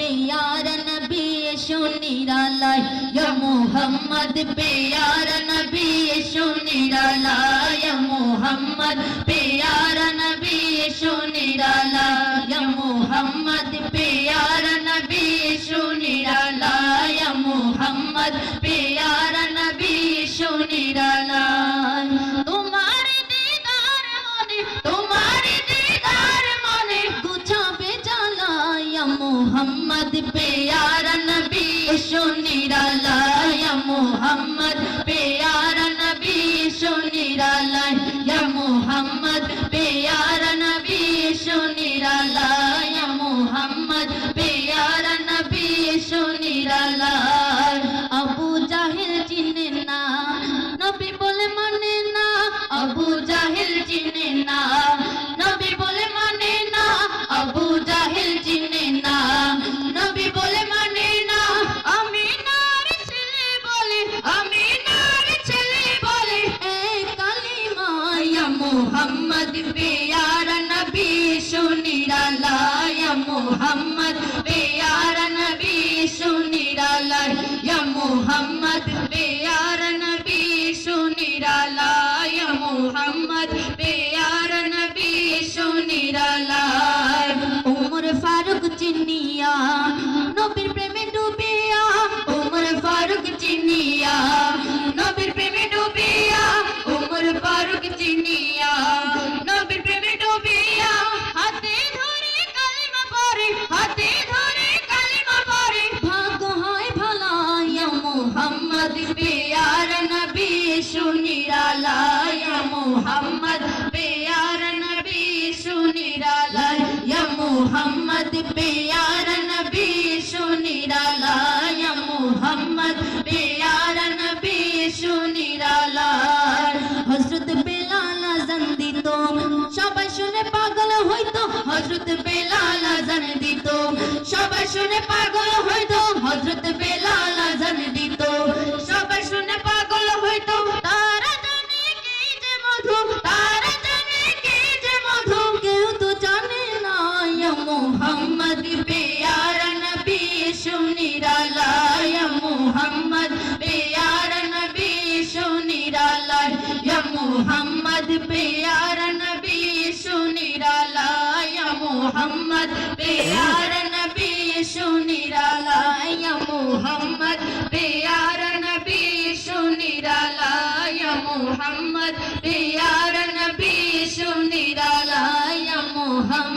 प्यार नबी यशो निराला या मोहम्मद प्यार नबी यशो निराला या मोहम्मद प्यार नबी यशो निराला দিব্য মোহাম্মদ পেয়ার নবী সুনিরালায় মোহাম্মদ পেয়ার নবী সুনিরালায় মোহাম্মদ পেয়ার মোহাম্মদ পেয়ার নবী সুনিরালায় মোহাম্মদ পেয়ার নবী সুনিরালায় মোহাম্মদ পেয়ার নবী সুনিরালায় মোহাম্মদ পেয়ার নবী সুনিরালায়। হজরত বেলাল আজান দিত, সবাই শুনে পাগল হইতো। হজরত বেলাল আজান দিত, সবাই শুনে পাগল হইতো। মোহাম্মদ পেয়ার নবী সুনিরালায় মোহাম্মদ পেয়ার নবী সুনিরালায় মোহাম্মদ পেয়ার নবী সুনিরালায় মোহাম্মদ পেয়ার নবী সুনিরালায় মোহাম্মদ পেয়ার নবী সুনিরালায় মোহাম্মদ পেয়ার নবী সুনিরালায় মোহাম্মদ